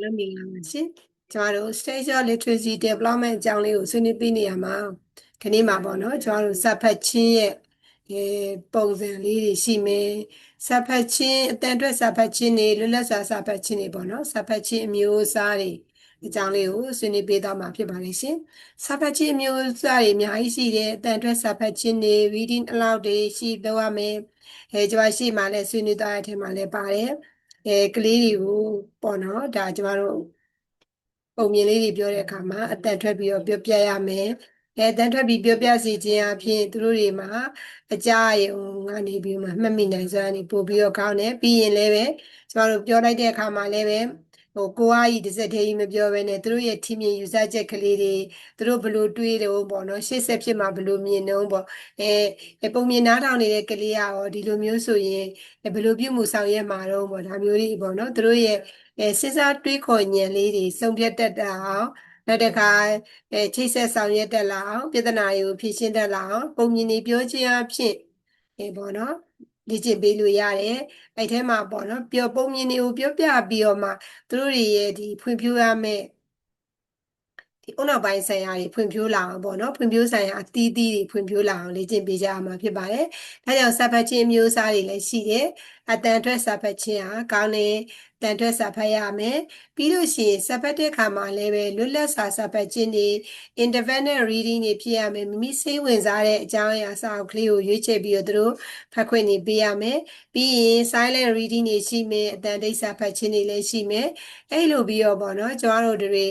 လည်းမင်္ဂလာပါရှင်ကျမတို့ stage of literacy development အကြောင်းလေးကိုဆွေးနွေးပေးနေရမှာခဏမှာပေါ့နော်ကျမတို့စာဖတ်ခြင်းရဲ့အဲပုံစံလေးတွေရှိမယ်စာဖတ်ခြင်းအတန်အတွက်စာဖတ်ခြင်းတွေလွတ်လပ်စွာစာဖတ်ခြင်းတွေပေါ့နော်စာဖတ်ခြင်းအမျိုးအစားတွေအကြောင်းလေးကိုဆွေးနွေးပေးသွားမှာဖြစ်ပါလိမ့်ရှင်စာဖတ်ခြင်းအမျိုးအစားတွေအများကြီးရှိတယ်အတန်အတွက်စာဖတ်ခြင်းတွေ reading aloud တွေရှိတော့ရမယ်အဲကျမရှိမှလည်းဆွေးနွေးသွားတဲ့အထက်မှာလည်းပါတယ် အဲကလေးတွေကိုပေါ့နော်ဒါကျမတို့ပုံမြင်လေးတွေပြောတဲ့အခါမှာအသက်ထွက်ပြီးတော့ပြောပြရမယ်အဲအသက်ထွက်ပြီးပြောပြစီခြင်းအပြင်သူတို့တွေမှာအကြရုံကနေပြီးမှမှတ်မိနိုင်စွာနေပို့ပြီးတော့ကောင်းတယ်ပြီးရင်လည်းပဲကျမတို့ပြောလိုက်တဲ့အခါမှာလည်းပဲ ဟိုကိုအားကြီးတစ်စက်တည်းကြီးမပြောဘဲနဲ့သူတို့ရဲ့ထင်မြင်ယူဆချက်ကလေးတွေသူတို့ဘလို့တွေးတယ်ပေါ့နော်ရှေ့ဆက်ဖြစ်မှာဘလို့မြင်တော့ပေါ့အဲပုံမြင်နားထောင်နေတဲ့ကလေးကရောဒီလိုမျိုးဆိုရင်ဘလို့ပြုမှုဆောင်ရွက်မှာတော့ပေါ့ဒါမျိုးလေးပေါ့နော်သူတို့ရဲ့အဲစဉ်းစားတွေးခေါ်ဉာဏ်လေးတွေစုံပြတ်တတ်တာအောင်နောက်တစ်ခါအဲချိတ်ဆက်ဆောင်ရွက်တတ်လာအောင်ပြဿနာတွေကိုဖြေရှင်းတတ်လာအောင်ပုံမြင်နေပြောခြင်းအဖြစ်အဲပေါ့နော် လေ့ကျင့်ပေးလို့ရတယ်အဲ့ထဲမှာပေါ့နော်ပြောပုံမြင်တွေကိုပြောပြပြီးတော့မှသူတို့တွေရဲ့ဒီဖွံ့ဖြိုးရမယ့် ဒီအုံနောက်ပိုင်းဆိုင်ရာတွေဖွံ့ဖြိုးလာအောင်ပေါ့နော်ဖွံ့ဖြိုးဆိုင်ရာအသီးသီးတွေဖွံ့ဖြိုးလာအောင်လေ့ကျင့်ပေးကြရမှာဖြစ်ပါတယ်။ဒါကြောင့်စာဖတ်ခြင်းမျိုးစားတွေလည်းရှိတယ်။အတန်အတွက်စာဖတ်ခြင်းဟာကောင်းတယ်။တန်အတွက်စာဖတ်ရမယ်။ပြီးလို့ရှိရင်စာဖတ်တဲ့အခါမှာလည်းပဲလွတ်လပ်စွာစာဖတ်ခြင်းတွေ independent reading တွေဖြစ်ရမယ်။မိမိစိတ်ဝင်စားတဲ့အကြောင်းအရာစာအုပ်ကလေးကိုရွေးချယ်ပြီးတော့သူတို့ဖတ်ခွင့်နေပေးရမယ်။ပြီးရင် silent reading တွေရှိမယ်။အတန်တိတ်စာဖတ်ခြင်းတွေလည်းရှိမယ်။အဲ့လိုပြီးတော့ပေါ့နော်ကျမတို့တွေ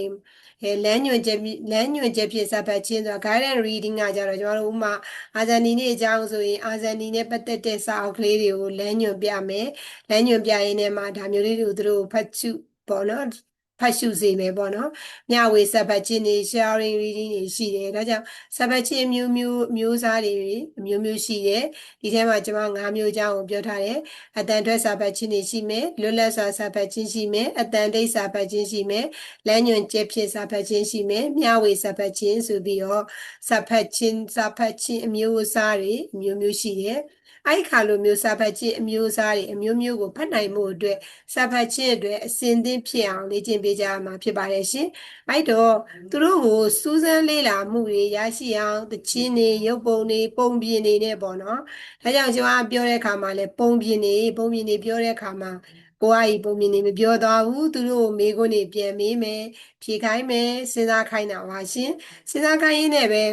အဲလမ်းညွှန်ချက်လမ်းညွှန်ချက်ဖြင့်စာဖတ်ခြင်းဆိုတာ guided reading ကကြတော့ကျွန်တော်တို့ဥမာအာဇာနည်နေ့အကြောင်းဆိုရင်အာဇာနည်နဲ့ပတ်သက်တဲ့စာအုပ်ကလေးတွေကိုလမ်းညွှန်ပြမယ်လမ်းညွှန်ပြရင်းနဲ့မှဒါမျိုးလေးတွေကိုသူတို့ဖတ်စုပေါ့နော် ဖတ်ရှုစေမယ်ပေါ့နော်မျှဝေစပတ်ချင်းတွေ sharing reading တွေရှိတယ်ဒါကြောင့်စပတ်ချင်းမျိုးမျိုးမျိုးစားတွေမျိုးမျိုးရှိတယ်ဒီထဲမှာကျွန်မ၅မျိုးအကြောင်းကိုပြောထားတယ်အတန်ထွက်စပတ်ချင်းတွေရှိမယ်လွတ်လပ်စွာစပတ်ချင်းရှိမယ်အတန်တိတ်စပတ်ချင်းရှိမယ်လမ်းညွန်ကျက်ဖြစ်စပတ်ချင်းရှိမယ်မျှဝေစပတ်ချင်းဆိုပြီးတော့စပတ်ချင်းစပတ်ချင်းအမျိုးအစားတွေအမျိုးမျိုးရှိတယ်အဲ့ခါလိုမျိုးစာဖတ်ခြင်းအမျိုးအစားတွေအမျိုးမျိုးကိုဖတ်နိုင်မှုအတွက်စာဖတ်ခြင်းအတွက်အစဉ်သင့်ဖြစ်အောင်လေ့ကျင့်ပေးကြရမှာဖြစ်ပါတယ်ရှင်။အဲ့တော့သူတို့ကိုစူးစမ်းလေ့လာမှုတွေရရှိအောင်သချင်းတွေရုပ်ပုံတွေပုံပြင်တွေနဲ့ပေါ့နော်။ဒါကြောင့်ကျွန်တော်ပြောတဲ့အခါမှာလည်းပုံပြင်တွေပုံပြင်တွေပြောတဲ့အခါမှာကိုကကြီးပုံမြင်နေမပြောသွားဘူးသူတို့မေခွန်းတွေပြန်မေးမယ်ဖြေခိုင်းမယ်စဉ်းစားခိုင်းတာပါရှင်စဉ်းစားခိုင်းရင်းနဲ့ပဲ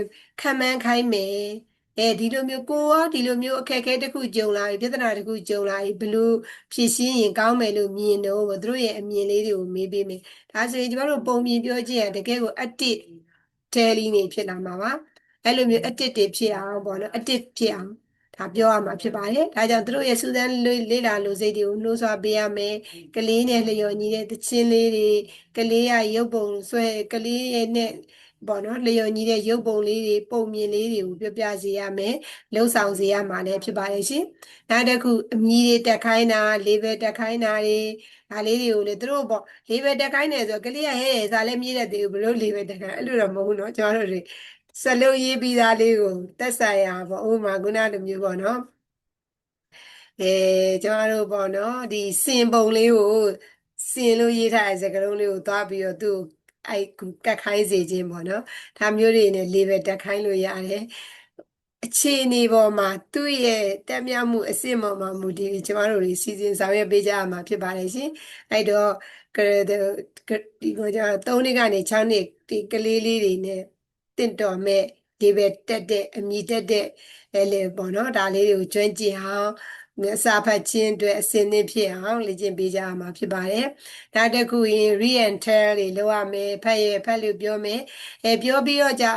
ခံမှန်းခိုင်းမယ် အဲဒီလိုမျိုးကိုရောဒီလိုမျိုးအခက်အခဲတစ်ခုကြုံလာပြီပြဿနာတစ်ခုကြုံလာပြီဘလို့ဖြေရှင်းရင်ကောင်းမယ်လို့မြင်တော့သူတို့ရဲ့အမြင်လေးတွေကိုမေးပေးမယ်ဒါဆိုရင်ကျမတို့ပုံမြင်ပြောကြည့်ရတကယ်ကို active daily နေဖြစ်လာမှာပါအဲ့လိုမျိုး active တွေဖြစ်အောင်ပေါ့နော် active ဖြစ်အောင်ဒါပြောရမှာဖြစ်ပါတယ်ဒါကြောင့်သူတို့ရဲ့စူးစမ်းလေ့လာလိုစိတ်တွေကိုနှိုးဆွပေးရမယ်ကလေးနဲ့လျော်ညီတဲ့တခြင်းလေးတွေကလေးရရုပ်ပုံဆွဲကလေးရဲ့နဲ့ ပေါ့နော်လျော်ညီတဲ့ရုပ်ပုံလေးတွေပုံမြင်လေးတွေကိုပြောပြစေရမယ်လှုပ်ဆောင်စေရမှာလည်းဖြစ်ပါရဲ့ရှင်နောက်တစ်ခုအမီတွေတက်ခိုင်းတာလေးပဲတက်ခိုင်းတာတွေဒါလေးတွေကိုလေသူတို့ပေါ့လေးပဲတက်ခိုင်းတယ်ဆိုကလေးရဟဲ့စားလည်းမြည်တဲ့တေကိုဘလို့လေးပဲတက်ခိုင်းအဲ့လိုတော့မဟုတ်ဘူးเนาะကျွန်တော်တို့တွေစလုံးရေးပြီးသားလေးကိုတက်ဆိုင်ရပေါ့ဥပမာခုနလိုမျိုးပေါ့နော်အဲကျွန်တော်တို့ပေါ့နော်ဒီစင်ပုံလေးကိုစင်လို့ရေးထားတဲ့စကားလုံးလေးကိုသွားပြီးတော့သူ့ အဲ့ကတ်ခိုင်းစေခြင်းပေါ့နော်ဒါမျိုးတွေနဲ့ level တက်ခိုင်းလို့ရတယ်အခြေအနေပေါ်မှာသူ့ရဲ့တက်မြောက်မှုအစစ်ပေါ်မှာမူတည်ပြီးကျမတို့တွေစီစဉ်ဆောင်ရွက်ပေးကြရမှာဖြစ်ပါတယ်ရှင်အဲ့တော့ဒီကိုကျတော့3နှစ်ကနေ6နှစ်ဒီကလေးလေးတွေနဲ့တင့်တော်မဲ့ဒီပဲတက်တဲ့အမြည်တက်တဲ့အဲလေပေါ့နော်ဒါလေးတွေကိုကျွမ်းကျင်အောင် စာဖတ်ခြင်းအတွက်အစင်းသင့်ဖြစ်အောင်လေ့ကျင့်ပေးကြရမှာဖြစ်ပါတယ်။ဒါတခုရင် re and tell တွေလုပ်ရမယ်ဖတ်ရဖတ်လို့ပြောမယ်။အဲပြောပြီးတော့じゃ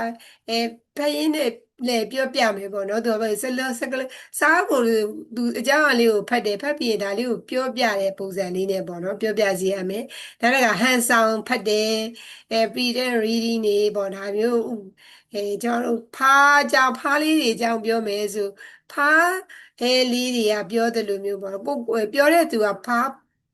အဲဖတ်ရင်းနဲ့လေပြောပြမယ်ပေါ့နော်သူကစလစကလစားကိုသူအကြောင်းအလေးကိုဖတ်တယ်ဖတ်ပြီးဒါလေးကိုပြောပြတဲ့ပုံစံလေးနဲ့ပေါ့နော်ပြောပြစီရမယ်ဒါတကဟန်ဆောင်ဖတ်တယ်အဲပြီးတဲ့ reading တွေပေါ့ဒါမျိုးအဲကျွန်တော်တို့ဖားကြောင်ဖားလေးတွေအကြောင်းပြောမယ်ဆိုဖား အဲလေးတွေကပြောတယ်လို့မျိုးပေါ့ကိုပြောတဲ့သူကဖား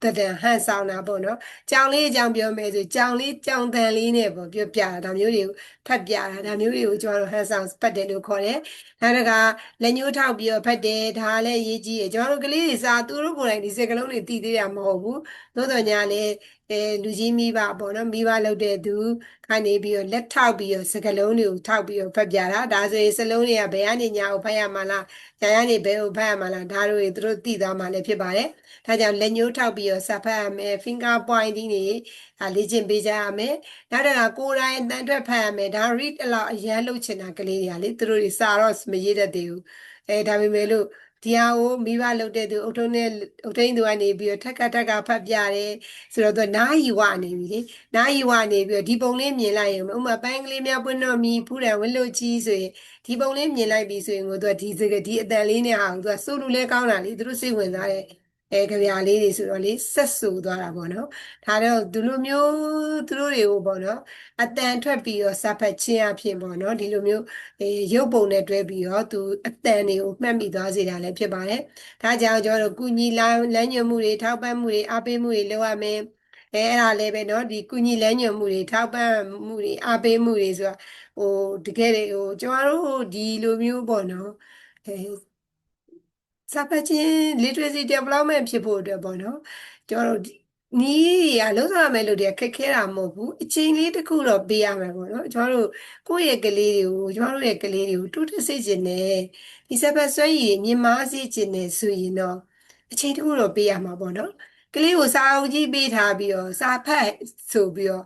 တဒံဟန်ဆောင်တာပေါ့နော်ကြောင်လေးအကြောင်းပြောမယ်ဆိုကြောင်လေးကြောင်တန်လေးနဲ့ပေါ့ပြောပြတာဒါမျိုးတွေကိုဖတ်ပြတာဒါမျိုးတွေကိုကျွန်တော်တို့ဟန်ဆောင်ဖတ်တယ်လို့ခေါ်တယ်နောက်တစ်ခါလက်ညှိုးထောက်ပြီးတော့ဖတ်တယ်ဒါလည်းရေးကြည့်ရကျွန်တော်တို့ကလေးတွေစာသူတို့ကိုယ်တိုင်ဒီစကလုံးတွေတည်သေးတာမဟုတ်ဘူးသို့တော်ညာလည်း အဲလူကြီးမိဘပေါ့နော်မိဘလုပ်တဲ့သူကနေပြီးတော့လက်ထောက်ပြီးတော့စကလုံးတွေကိုထောက်ပြီးတော့ဖတ်ပြတာဒါဆိုရင်စလုံးတွေကဘယ်ကနေညာကိုဖတ်ရမှာလားညာကနေဘယ်ကိုဖတ်ရမှာလားဒါတို့တွေသူတို့သိသွားမှာလည်းဖြစ်ပါတယ်ဒါကြောင့်လက်ညှိုးထောက်ပြီးတော့စာဖတ်ရမယ် finger pointing တွေဒါလေ့ကျင့်ပေးကြရမယ်နောက်တစ်ခါကိုယ်တိုင်အတန်ထွက်ဖတ်ရမယ်ဒါ read အလောက်အရန်လုပ်ချင်တာကလေးတွေကလေသူတို့တွေစာတော့မရေးတတ်သေးဘူးအဲဒါပေမဲ့လို့ ဒီဟာကိုမိဘလုပ်တဲ့သူအုတ်ထုံးနဲ့အုတ်ထိန်သူကနေပြီးတော့ထက်ကထက်ကဖတ်ပြတယ်ဆိုတော့သူနားယူဝနေပြီလေနားယူဝနေပြီးတော့ဒီပုံလေးမြင်လိုက်ရင်ဥမာပန်းကလေးများပွင့်တော့မီဖူးတယ်ဝင်းလို့ကြီးဆိုရင်ဒီပုံလေးမြင်လိုက်ပြီဆိုရင်ကိုသူကဒီစကဒီအတန်လေးနဲ့ဟာကိုသူကစိုးလူလဲကောင်းတာလေသူတို့စိတ်ဝင်စားတဲ့ အဲကြပြာလေးတွေဆိုတော့လေဆက်ဆူသွားတာပေါ့နော်ဒါတော့ဒီလိုမျိုးသူတို့တွေကိုပေါ့နော်အတန်ထွက်ပြီးတော့စာဖတ်ခြင်းအဖြစ်ပေါ့နော်ဒီလိုမျိုးအဲရုပ်ပုံနဲ့တွဲပြီးတော့သူအတန်တွေကိုမှတ်မိသွားစေတာလည်းဖြစ်ပါတယ်ဒါကြောင့်ကျွန်တော်တို့ကုညီလမ်းလမ်းညွှန်မှုတွေထောက်ပံ့မှုတွေအားပေးမှုတွေလုပ်ရမယ်အဲအဲ့ဒါလည်းပဲเนาะဒီကုညီလမ်းညွှန်မှုတွေထောက်ပံ့မှုတွေအားပေးမှုတွေဆိုတာဟိုတကယ်လေဟိုကျွန်တော်တို့ဒီလိုမျိုးပေါ့နော်အဲ စာဖတ်ခြင်း literacy development ဖြစ်ဖို့အတွက်ပေါ့နော်ကျွန်တော်တို့နီးရလုံးစားမယ်လို့တည်းခက်ခဲတာမဟုတ်ဘူးအချိန်လေးတစ်ခုတော့ပေးရမယ်ပေါ့နော်ကျွန်တော်တို့ကိုယ့်ရဲ့ကလေးတွေကိုကျွန်တော်တို့ရဲ့ကလေးတွေကိုတိုးတက်စေခြင်းနဲ့ဒီစာဖတ်စွမ်းရည်မြင်မာစေခြင်းနဲ့ဆိုရင်တော့အချိန်တစ်ခုတော့ပေးရမှာပေါ့နော်ကလေးကိုစာအုပ်ကြီးပေးထားပြီးတော့စာဖတ်ဆိုပြီးတော့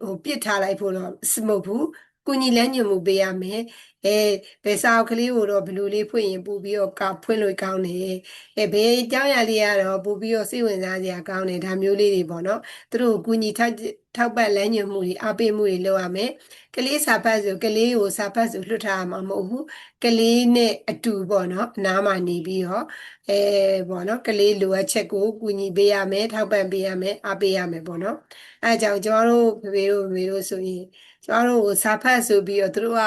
ဟိုပြစ်ထားလိုက်ဖို့တော့မဟုတ်ဘူးကုညီလန်းညွန်မှုပေးရမယ် အဲဘယ်စာအုပ်ကလေးကိုတော့ဘယ်လိုလေးဖွင့်ရင်ပို့ပြီးတော့ကဖွင့်လို့ကောင်းတယ်အဲဘယ်အကြောင်းအရာလေးကတော့ပို့ပြီးတော့စိတ်ဝင်စားစရာကောင်းတယ်ဒါမျိုးလေးတွေပေါ့နော်သူတို့ကုညီထောက်ထောက်ပံ့လမ်းညွှန်မှုတွေအားပေးမှုတွေလုပ်ရမယ်ကလေးစာဖတ်ဆိုကလေးကိုစာဖတ်ဆိုလွှတ်ထားရမှာမဟုတ်ဘူးကလေးနဲ့အတူပေါ့နော်အနားမှာနေပြီးတော့အဲပေါ့နော်ကလေးလိုအပ်ချက်ကိုကူညီပေးရမယ်ထောက်ပံ့ပေးရမယ်အားပေးရမယ်ပေါ့နော်အဲကြောင့်ကျွန်တော်တို့ဖေဖေတို့မေတို့ဆိုရင်ကျွန်တော်တို့စာဖတ်ဆိုပြီးတော့သူတို့က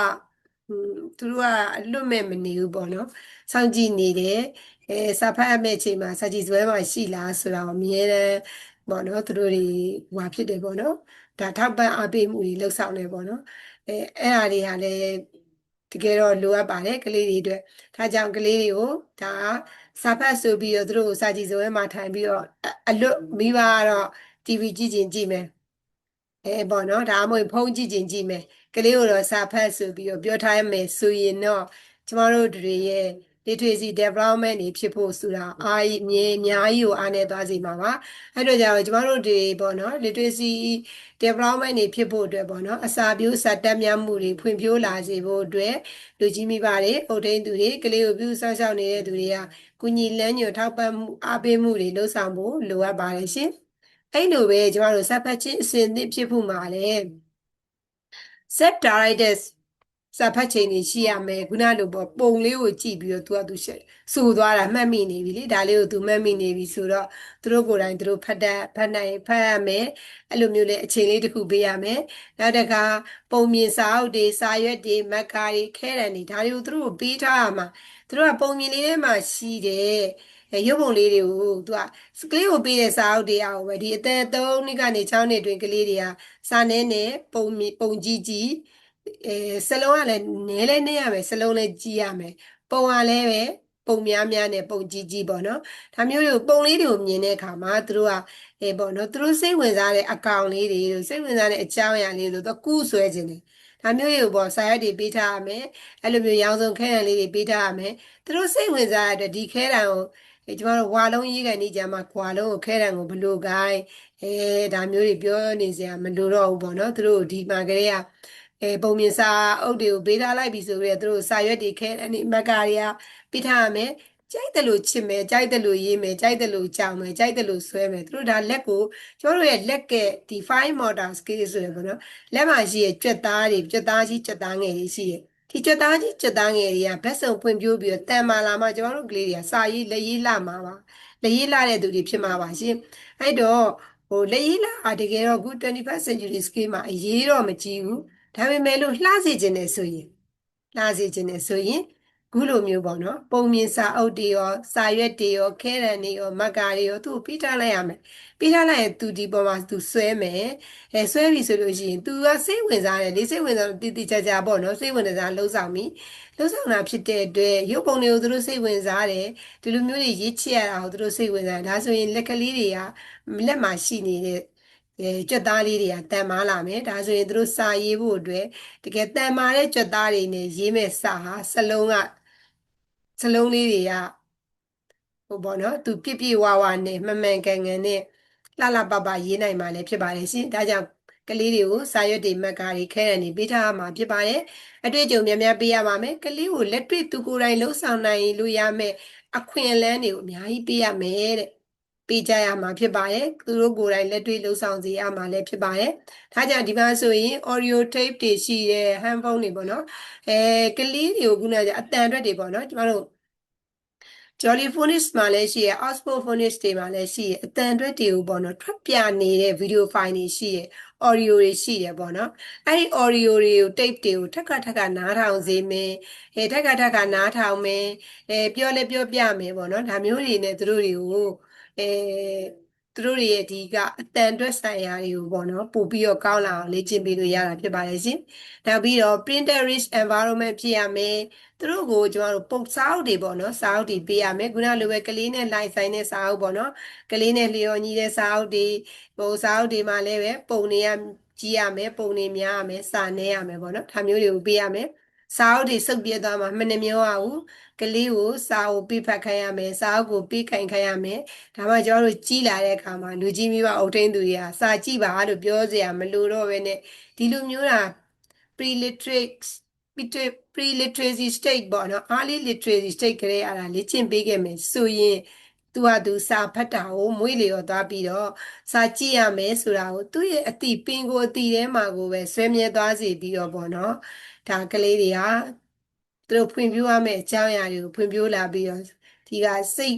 သူတို့ကအလွတ်မဲ့မနေဘူးပေါ့နော်စောင့်ကြည့်နေတယ်အဲစာဖတ်အမဲ့အချိန်မှာစာကြည့်စွဲမှာရှိလားဆိုတာကိုအမြဲတမ်းပေါ့နော်သူတို့တွေဟွာဖြစ်တယ်ပေါ့နော်ဒါထောက်ပံ့အားပေးမှုတွေလှုပ်ဆောင်နေပေါ့နော်အဲအဲ့အားတွေကလည်းတကယ်တော့လိုအပ်ပါတယ်ကလေးတွေအတွက်ဒါကြောင့်ကလေးတွေကိုဒါစာဖတ်ဆိုပြီးတော့သူတို့စာကြည့်စွဲမှာထိုင်ပြီးတော့အလွတ်မိဘကတော့ TV ကြည့်ခြင်းကြည့်မယ်အဲပေါ့နော်ဒါမှမဟုတ်ဖုန်းကြည့်ခြင်းကြည့်မယ် ကလေးကိုတော့စာဖတ်ဆိုပြီးတော့ပြောထားရမယ်ဆိုရင်တော့ကျမတို့တွေရဲ့ literacy development တွေဖြစ်ဖို့ဆိုတာအားအမြင်အများကြီးကိုအားနေသွားစေမှာပါအဲ့တော့ကြောင့်ကျမတို့တွေပေါ့နော် literacy development တွေဖြစ်ဖို့အတွက်ပေါ့နော်အစာပြိုးစာတက်မြတ်မှုတွေဖွံ့ဖြိုးလာစေဖို့အတွက်လူကြီးမိဘတွေအုပ်ထိန်းသူတွေကလေးကိုပြုစောင့်ရှောက်နေတဲ့သူတွေကကုညီလန်းညွထောက်ပံ့မှုအားပေးမှုတွေလှုပ်ဆောင်ဖို့လိုအပ်ပါတယ်ရှင်အဲ့လိုပဲကျမတို့စပ်ဖတ်ချင်းအစဉ်သစ်ဖြစ်ဖို့မှာလည်း set directors စာဖတ်ချိန်တွေရှိရမယ်ခုနလိုပေါ့ပုံလေးကိုကြည့်ပြီးတော့သူကသူရှက်ဆိုသွားတာမှတ်မိနေပြီလေဒါလေးကိုသူမှတ်မိနေပြီဆိုတော့သူတို့ကိုယ်တိုင်သူတို့ဖတ်တတ်ဖတ်နိုင်ဖတ်ရမယ်အဲ့လိုမျိုးလေအချိန်လေးတစ်ခုပေးရမယ်နောက်တစ်ခါပုံမြင်စာအုပ်တွေစာရွက်တွေမက်ကာတွေခဲတံတွေဒါတွေကိုသူတို့ကိုပေးထားရမှာသူတို့ကပုံမြင်လေးထဲမှာရှိတယ် ရုပ်ပုံလေးတွေကိုသူကကလေးကိုပေးတဲ့စာအုပ်တွေအောင်ပဲဒီအသက်3နှစ်ကနေ6နှစ်တွင်ကလေးတွေကစာနဲနဲ့ပုံပုံကြီးကြီးအဲစလုံးကလည်းနဲလဲနေရမယ်စလုံးလည်းကြီးရမယ်ပုံကလည်းပဲပုံများများနဲ့ပုံကြီးကြီးပေါ့နော်ဒါမျိုးတွေကိုပုံလေးတွေကိုမြင်တဲ့အခါမှာသူတို့ကအဲပေါ့နော်သူတို့စိတ်ဝင်စားတဲ့အကောင်လေးတွေစိတ်ဝင်စားတဲ့အကြောင်းအရာလေးတွေတော့ကူးဆွဲခြင်းတယ်ဒါမျိုးတွေကိုပေါ့စာရွက်တွေပေးထားရမယ်အဲ့လိုမျိုးရောင်စုံခဲရံလေးတွေပေးထားရမယ်သူတို့စိတ်ဝင်စားတဲ့ဒီခဲရံကို အဲကျမတို့ဝါလုံးရေးကန်နေကြမှာခွာလုံးကိုခဲရံကိုဘလို့ကိုင်းအဲဒါမျိုးတွေပြောနေစရာမလိုတော့ဘူးပေါ့နော်သူတို့ဒီမှာကလေးကအဲပုံမြင်စာအုပ်တွေကိုပေးထားလိုက်ပြီဆိုတော့သူတို့စာရွက်တွေခဲအနေမက်ကတွေကပြထားရမယ်ကြိုက်တယ်လို့ချစ်မယ်ကြိုက်တယ်လို့ရေးမယ်ကြိုက်တယ်လို့ကြောင်မယ်ကြိုက်တယ်လို့ဆွဲမယ်သူတို့ဒါလက်ကိုကျတို့ရဲ့လက်ကဒီ fine motor skill ဆိုရပေါ့နော်လက်မှာရှိရဲ့ကြွက်သားတွေကြွက်သားကြီးကြွက်သားငယ်တွေရှိရဲ့ ဒီကြွက်သားကြီးကြွက်သားငယ်တွေကဘက်စုံဖွံ့ဖြိုးပြီးတော့တန်မာလာမှကျတို့ကလေးတွေကစာရေးလက်ရေးလာမှာပါလက်ရေးလာတဲ့သူတွေဖြစ်မှာပါရှင်အဲ့တော့ဟိုလက်ရေးလာတကယ်တော့ခု 21st century skill မှာအရေးတော့မကြည့်ဘူးဒါပေမဲ့လို့လှစေခြင်းနဲ့ဆိုရင်လှစေခြင်းနဲ့ဆိုရင် ခုလိုမျိုးပေါ့နော်ပုံမြင်စာအုပ်တွေရောစာရွက်တွေရောခဲရန်တွေရောမက္ကာတွေရောသူ့ကိုပြီးထားလိုက်ရမယ်ပြီးထားလိုက်ရင်သူဒီပေါ်မှာသူဆွဲမယ်အဲဆွဲပြီဆိုလို့ရှိရင် तू ကစိတ်ဝင်စားတယ်လေးစိတ်ဝင်စားတီတီကြကြပေါ့နော်စိတ်ဝင်စားလှုပ်ဆောင်ပြီလှုပ်ဆောင်တာဖြစ်တဲ့အတွက်ရုပ်ပုံတွေကိုသူတို့စိတ်ဝင်စားတယ်ဒီလိုမျိုးတွေရေးချရတာကိုသူတို့စိတ်ဝင်စားတယ်ဒါဆိုရင်လက်ကလေးတွေကလက်မှာရှိနေတဲ့အဲကြွက်သားလေးတွေကတန်မာလာမယ်ဒါဆိုရင်သူတို့စာရေးဖို့အတွက်တကယ်တန်မာတဲ့ကြွက်သားတွေနဲ့ရေးမဲ့စာဟာစလုံးက စလုံးလေးတွေကဟိုပေါ့နော်သူပြည့်ပြည့်ဝဝနဲ့မှန်မှန်ကန်ကန်နဲ့လှလှပပရေးနိုင်မှာလည်းဖြစ်ပါတယ်ရှင်ဒါကြောင့်ကလေးတွေကိုစာရွက်တွေမက်ကာတွေခဲရံတွေပေးထားရမှာဖြစ်ပါတယ်အတွေ့အကြုံများများပေးရပါမယ်ကလေးကိုလက်တွေ့သူကိုယ်တိုင်လှုပ်ဆောင်နိုင်လို့ရမယ်အခွင့်အလမ်းတွေကိုအများကြီးပေးရမယ်တဲ့ ပေးကြရမှာဖြစ်ပါတယ်သူတို့ကိုယ်တိုင်လက်တွေ့လှုပ်ဆောင်စေရမှာလည်းဖြစ်ပါတယ်ဒါကြောင့်ဒီမှာဆိုရင် audio tape တွေရှိတဲ့ handphone တွေပေါ့နော်အဲကလေးတွေကိုခုနကအတန်အတွက်တွေပေါ့နော်ကျမတို့ Jolly Phonics မှာလည်းရှိရယ် Oxford Phonics တွေမှာလည်းရှိရယ်အတန်အတွက်တွေကိုပေါ့နော်ထွက်ပြနေတဲ့ video file တွေရှိရယ် audio တွေရှိရယ်ပေါ့နော်အဲ့ဒီ audio တွေကို tape တွေကိုထပ်ခါထပ်ခါနားထောင်စေမယ်အဲထပ်ခါထပ်ခါနားထောင်မယ်အဲပြောလဲပြောပြမယ်ပေါ့နော်ဒါမျိုးတွေနဲ့သူတို့တွေကို အဲသူတို့တွေရဲ့ဒီကအတန်အတွက်ဆိုင်ရာတွေကိုပေါ့နော်ပို့ပြီးတော့ကောင်းလာအောင်လေ့ကျင့်ပေးလို့ရတာဖြစ်ပါတယ်ရှင်နောက်ပြီးတော့ printer rich environment ဖြစ်ရမယ်သူတို့ကိုကျမတို့ပုံစာအုပ်တွေပေါ့နော်စာအုပ်တွေပေးရမယ်ခုနလိုပဲကလေးနဲ့လိုက်ဆိုင်တဲ့စာအုပ်ပေါ့နော်ကလေးနဲ့လျော်ညီတဲ့စာအုပ်တွေဟိုစာအုပ်တွေမှာလည်းပဲပုံတွေရကြည့်ရမယ်ပုံတွေများရမယ်စာနေရမယ်ပေါ့နော်ဒါမျိုးတွေကိုပေးရမယ် စာအုပ်တွေစုပ်ပြဲသွားမှာမနှမျောရဘူးကလေးကိုစာအုပ်ပြဖတ်ခိုင်းရမယ်စာအုပ်ကိုပြခိုင်ခိုင်းရမယ်ဒါမှကျွန်တော်တို့ကြီးလာတဲ့အခါမှာလူကြီးမိဘအုပ်ထိန်းသူတွေကစာကြည့်ပါလို့ပြောစရာမလိုတော့ဘဲနဲ့ဒီလိုမျိုးတာ pre-literate pre-literacy state ပေါ့နော် early literacy state ကလေးအရာလေ့ကျင့်ပေးခဲ့မယ်ဆိုရင် သူကသူစာဖတ်တာကိုမွေးလျော်သွားပြီးတော့စာကြည့်ရမယ်ဆိုတာကိုသူ့ရဲ့အတိပင်ကိုအတိထဲမှာကိုပဲဆွဲမြဲသွားစေပြီးတော့ပေါ့နော်ဒါကလေးတွေကသူတို့ဖွံ့ဖြိုးရမယ့်အကြောင်းအရာတွေကိုဖွံ့ဖြိုးလာပြီးတော့ဒီကစိတ်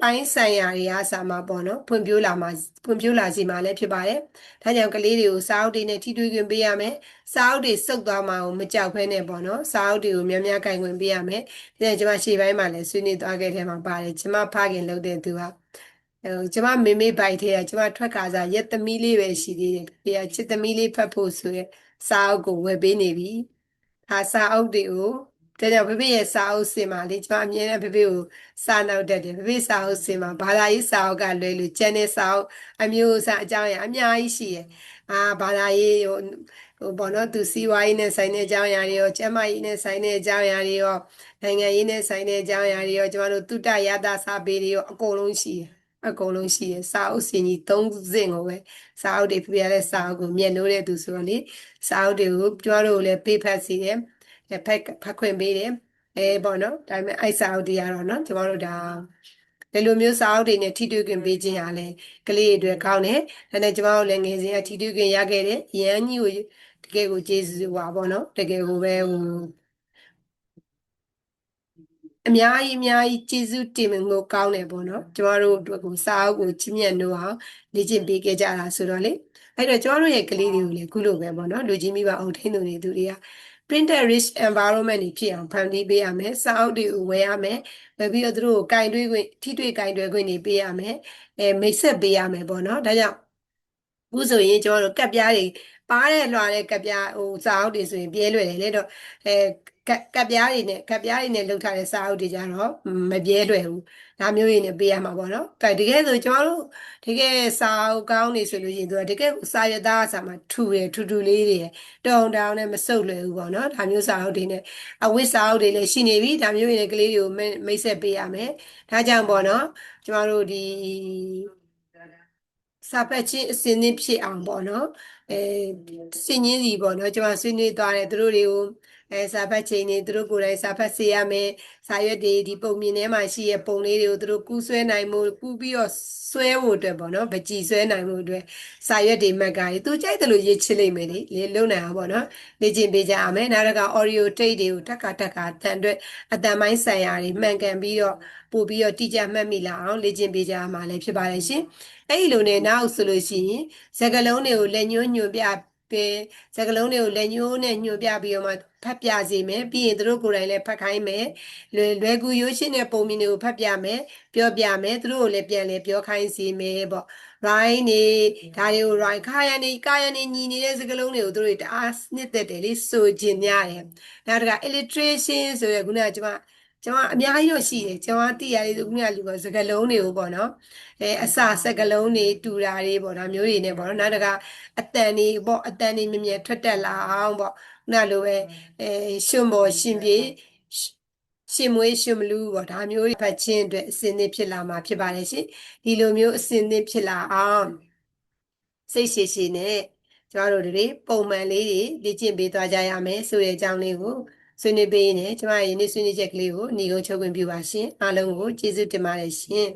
ပိုင်းဆိုင်ရာတွေအားစာမှာပေါ့နော်ဖွံ့ဖြိုးလာမှာဖွံ့ဖြိုးလာစီမှာလည်းဖြစ်ပါတယ်။ဒါကြောင့်ကလေးတွေကိုစာအုပ်တွေနဲ့ထိတွေ့ခွင့်ပေးရမယ်။စာအုပ်တွေစုပ်သွားမှာကိုမကြောက်ဖဲနဲ့ပေါ့နော်။စာအုပ်တွေကိုများများကင်ခွင့်ပေးရမယ်။ဒါကြောင့်ကျွန်မရှေ့ပိုင်းမှာလည်းဆွေးနွေးသွားခဲ့တဲ့မှာပါတယ်။ကျွန်မဖခင်လုပ်တဲ့သူကဟိုကျမမေမေဘိုက်ထဲကကျမထွက်ခါစားရက်သမီးလေးပဲရှိသေးတယ်။ဖေကချစ်သမီးလေးဖတ်ဖို့ဆိုရစာအုပ်ကိုဝယ်ပေးနေပြီ။ဒါစာအုပ်တွေကို ဒါကြောင့်ဖေဖေရဲ့စာအုပ်စင်မှာလေကျမအမြဲတမ်းဖေဖေကိုစာနောက်တက်တယ်ဖေဖေစာအုပ်စင်မှာဘာသာရေးစာအုပ်ကလွဲလို့ကျန်တဲ့စာအုပ်အမျိုးအစားအကြောင်းအရာအများကြီးရှိရယ်အာဘာသာရေးဟိုဟိုဘောနော်သူစီးပွားရေးနဲ့ဆိုင်တဲ့အကြောင်းအရာတွေရောကျန်းမာရေးနဲ့ဆိုင်တဲ့အကြောင်းအရာတွေရောနိုင်ငံရေးနဲ့ဆိုင်တဲ့အကြောင်းအရာတွေရောကျမတို့တုတ္တရတာစာပေတွေရောအကုန်လုံးရှိရယ်အကုန်လုံးရှိရယ်စာအုပ်စင်ကြီး၃စင်ကိုပဲစာအုပ်တွေပြပြတဲ့စာအုပ်ကိုမျက်နှိုးတဲ့သူဆိုတော့လေစာအုပ်တွေကိုကျမတို့လည်းပေးဖတ်စီတယ် ဖက်ဖက်ခွင့်ပေးတယ်အဲပေါ့နော်ဒါပေမဲ့အိုက်စာအုပ်တွေကတော့နော်ကျမတို့ဒါဒီလိုမျိုးစာအုပ်တွေနဲ့ထိတွေ့ခွင့်ပေးခြင်းဟာလည်းကလေးတွေကောင်းတယ်ဒါနဲ့ကျမတို့လည်းငယ်စဉ်ကထိတွေ့ခွင့်ရခဲ့တယ်ရန်ကြီးကိုတကယ်ကိုကျေးဇူးပါပေါ့နော်တကယ်ကိုပဲဟိုအများကြီးအများကြီးကျေးဇူးတင်လို့ကောင်းတယ်ပေါ့နော်ကျမတို့အတွက်ကိုစာအုပ်ကိုချီးမြှင့်လို့အောင်လေ့ကျင့်ပေးခဲ့ကြတာဆိုတော့လေအဲ့တော့ကျမတို့ရဲ့ကလေးတွေကိုလည်းခုလိုပဲပေါ့နော်လူကြီးမိဘအုပ်ထိန်းသူတွေသူတွေက printer rich environment တွေဖြစ်အောင်ဖန်တီးပေးရမယ်စာအုပ်တွေကိုဝယ်ရမယ်ဝယ်ပြီးတော့သူတို့ကိုကင်တွေးခွင့်ထိတွေ့ကင်တွေးခွင့်တွေပေးရမယ်အဲမိတ်ဆက်ပေးရမယ်ပေါ့နော်ဒါကြောင့်အခုဆိုရင်ကျွန်တော်တို့ကပ်ပြားတွေပါတဲ့လွှာတဲ့ကပ်ပြားဟိုစာအုပ်တွေဆိုရင်ပြဲလွယ်တယ်လေတော့အဲ ကပ်ပြားတွေနဲ့ကပ်ပြားတွေနဲ့လုပ်ထားတဲ့စာအုပ်တွေကြတော့မပြဲလွယ်ဘူးဒါမျိုးတွေနဲ့ပေးရမှာပေါ့နော်။တကယ်ဆိုကျွန်တော်တို့တကယ်စာအုပ်ကောင်းနေဆိုလို့ရှိရင်သူကတကယ်စာရသားစာမှာထူတယ်ထူထူလေးတွေတုံတောင်နဲ့မစုပ်လွယ်ဘူးပေါ့နော်။ဒါမျိုးစာအုပ်တွေနဲ့အဝတ်စာအုပ်တွေလည်းရှိနေပြီဒါမျိုးတွေနဲ့ကလေးတွေကိုမိတ်ဆက်ပေးရမယ်။ဒါကြောင့်ပေါ့နော်ကျွန်တော်တို့ဒီ စာဖတ်ခြင်းအစဉ်သင်းဖြစ်အောင်ပေါ့နော်။အဲစင်ချင်းစီပေါ့နော်ကျွန်မဆွေးနွေးသွားတယ်သူတို့တွေကိုအဲစာဖတ်ချိန်နေသူတို့ကိုယ်တိုင်စာဖတ်စေရမယ်စာရွက်တွေဒီပုံမြင်ထဲမှာရှိရဲ့ပုံလေးတွေကိုသူတို့ကူးဆွဲနိုင်မှုကူးပြီးတော့ဆွဲဖို့အတွက်ပေါ့နော်ပကြည်ဆွဲနိုင်မှုအတွက်စာရွက်တွေမှတ်ကားတွေသူကြိုက်တယ်လို့ရေးချစ်လိုက်မယ်လေလေလုံနိုင်အောင်ပေါ့နော်လေ့ကျင့်ပေးကြရမယ်နောက်တစ်ခါ audio tape တွေကိုတက်ကတက်ကတန်အတွက်အတန်ပိုင်းဆိုင်ရာတွေမှန်ကန်ပြီးတော့ပို့ပြီးတော့တိကျမှတ်မိလာအောင်လေ့ကျင့်ပေးကြရမှာလည်းဖြစ်ပါတယ်ရှင် အဲ့ဒီလိုနဲ့နောက်ဆိုလို့ရှိရင်စကလုံးတွေကိုလက်ညှိုးညွှန်ပြကစကလုံးတွေကိုလက်ညှိုးနဲ့ညှို့ပြပြီးတော့မှဖတ်ပြစေမယ်ပြီးရင်သူတို့ကိုယ်တိုင်လည်းဖတ်ခိုင်းမယ်လွယ်လွယ်ကူရိုးရှင်းတဲ့ပုံမြင်တွေကိုဖတ်ပြမယ်ပြောပြမယ်သူတို့ကိုလည်းပြန်လည်းပြောခိုင်းစေမယ်ပေါ့ right နေဒါတွေကို right ခါရနေကာယနေညီနေတဲ့စကလုံးတွေကိုသူတို့တွေတအားနှစ်သက်တယ်လေဆိုကျင်များတယ်နောက်တစ်ခါ illustration ဆိုရယ်ခုနကကျွန်မ ကျွန်မအများကြီးတော့ရှိတယ်ကျွန်မသိရတယ်ဆိုခုနကလူကစကလုံးတွေကိုပေါ့နော်အဲအစာစကလုံးတွေတူတာတွေပေါ့ဒါမျိုးတွေနဲ့ပေါ့နော်နောက်တစ်ခါအတန်တွေပေါ့အတန်တွေမြင်မြင်ထွက်တက်လာအောင်ပေါ့ခုနလိုပဲအဲရှင်ပေါ်ရှင်ပြေရှင်မွေးရှင်မလူပေါ့ဒါမျိုးတွေဖတ်ခြင်းအတွက်အစင်းသစ်ဖြစ်လာမှာဖြစ်ပါတယ်ရှင်ဒီလိုမျိုးအစင်းသစ်ဖြစ်လာအောင်စိတ်ရှိရှိနဲ့ကျမတို့တွေပုံမှန်လေးတွေလေ့ကျင့်ပေးသွားကြရမယ်ဆိုတဲ့အကြောင်းလေးကို ဆွေးနွေးပေးနေကျမရဲ့ယနေ့ဆွေးနွေးချက်ကလေးကိုအနီကုန်းချုပ်ခွင့်ပြုပါရှင်အားလုံးကိုကျေးဇူးတင်ပါတယ်ရှင်